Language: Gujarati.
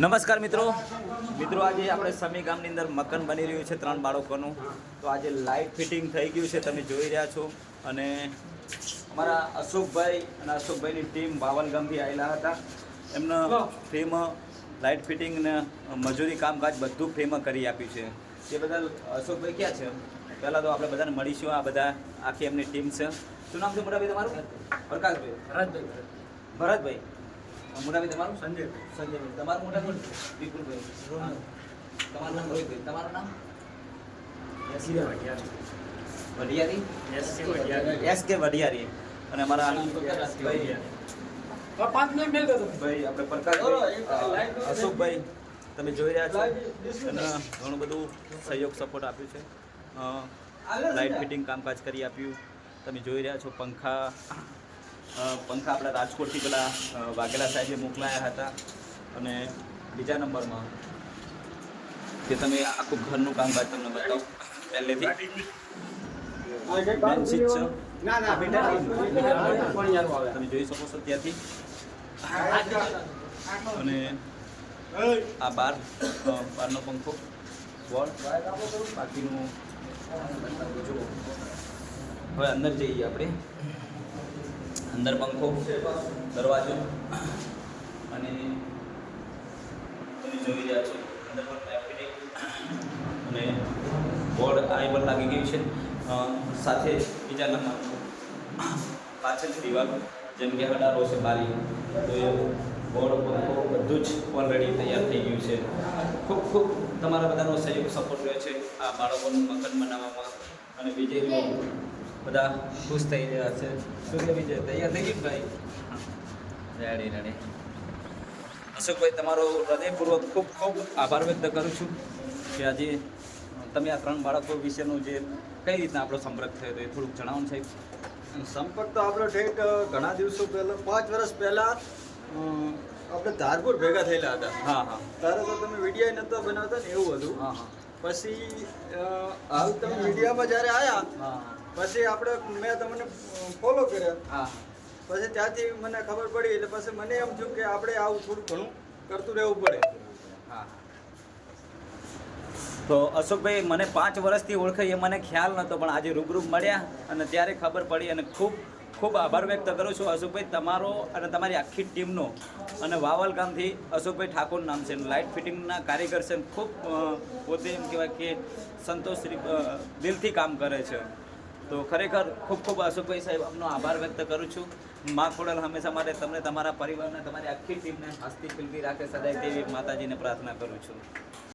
નમસ્કાર મિત્રો. મિત્રો આજે આપણે સમી ગામની અંદર મકાન બની રહ્યું છે ત્રણ બાળકોનું. તો આજે લાઇટ ફિટિંગ થઈ ગયું છે તમે જોઈ રહ્યા છો. અને અમારા અશોકભાઈ અને અશોકભાઈની ટીમ બાવલ ગામથી આવેલા હતા. એમના ફ્રીમાં લાઇટ ફિટિંગ ને મજૂરી કામકાજ બધું ફ્રીમાં કરી આપ્યું છે. તે બદલ અશોકભાઈ ક્યાં છે? પહેલાં તો આપણે બધાને મળીશું. આ બધા આખી એમની ટીમ છે. શું નામ છે મોટાભાઈ તમારું? પ્રકાશભાઈ ભરતભાઈ. ભરતભાઈ. મોટાભાઈ તમારું? સંજય સંજયભાઈ તમારું મોટા ભાઈ વિપુલભાઈ. તમારું નામ રોહિતભાઈ તમારું નામ? વઢિયારી. એસ કે વઢિયારી. અને અમારા ભાઈ? પાંચ મિનિટ મેલ દો ભાઈ આપણે પ્રકાશભાઈ અશોકભાઈ તમે જોઈ રહ્યા છો. અને ઘણું બધું સહયોગ સપોર્ટ આપ્યું છે. લાઇટ ફિટિંગ કામકાજ કરી આપ્યું. તમે જોઈ રહ્યા છો પંખા પંખા આપણા રાજકોટથી પેલા વાઘેલા સાહેબે મોકલાયા હતા અને બીજા નંબરમાં કે તમે આખું ઘરનું કામકાજ તમને બતાવું. પહેલેથી. તમે જોઈ શકો છો ત્યાંથી અને આ બાર બારનો પંખો બોલ બાકીનું જો હવે અંદર જઈએ આપણે. અંદર પંખો, દરવાજો અને તમે જોઈ રહ્યા છો. અંદર પણ પાઇપ અને બોર્ડ આઈ પણ લાગી ગયું છે. સાથે બીજા નંબર પાછળની દિવાલ, જેમ કે અડારો છે બારી, તો એ બોર્ડ પંખો બધું જ ઓલરેડી તૈયાર થઈ ગયું છે. ખૂબ ખૂબ તમારા બધાનો સહયોગ સપોર્ટ રહ્યો છે આ બાળકોનું મકાન બનાવવામાં અને વિજય બધા ખુશ થઈ રહ્યા છે. શું કે વિજય તૈયાર થઈ ગયું ભાઈ? રેડી રેડી અશોકભાઈ તમારો હૃદયપૂર્વક ખૂબ ખૂબ આભાર વ્યક્ત કરું છું કે આજે તમે આ ત્રણ બાળકો વિશેનું જે કઈ રીતના આપણો સંપર્ક થયો હતો એ થોડુંક જણાવો સાહેબ. સંપર્ક તો આપણો ઠેક ઘણા દિવસો પહેલાં પાંચ વર્ષ પહેલાં આપણે ધારપુર ભેગા થયેલા હતા. હા હા. ત્યારે તો તમે વીડિયો નહોતા બનાવતા ને એવું હતું. હા હા. પછી હાલ તમે મીડિયામાં જ્યારે આવ્યા હા. પછી આપણે મેં તમને ફોલો કર્યા. હા. પછી ત્યાંથી મને ખબર પડી એટલે પછી મને એમ થયું કે આપણે આવું થોડું ઘણું કરતું રહેવું પડે. હા. તો અશોકભાઈ મને પાંચ વર્ષથી ઓળખે એ મને ખ્યાલ નહોતો પણ આજે રૂબરૂ મળ્યા અને ત્યારે ખબર પડી અને ખૂબ ખૂબ આભાર વ્યક્ત કરું છું અશોકભાઈ તમારો અને તમારી આખી ટીમનો. અને વાવલ ગામથી અશોકભાઈ ઠાકોર નામ છે. લાઇટ ફિટિંગના કારીગર છે ખૂબ પોતે એમ કહેવાય કે સંતોષ દિલથી કામ કરે છે. તો ખરેખર ખૂબ ખૂબ અશોકભાઈ સાહેબ, આપનો આભાર વ્યક્ત કરું છું. મા ખોડલ હંમેશા માટે તમને, તમારા પરિવારને, તમારી આખી ટીમને હસ્તી ખીલતી રાખે, સદાય તેવી માતાજીને પ્રાર્થના કરું છું.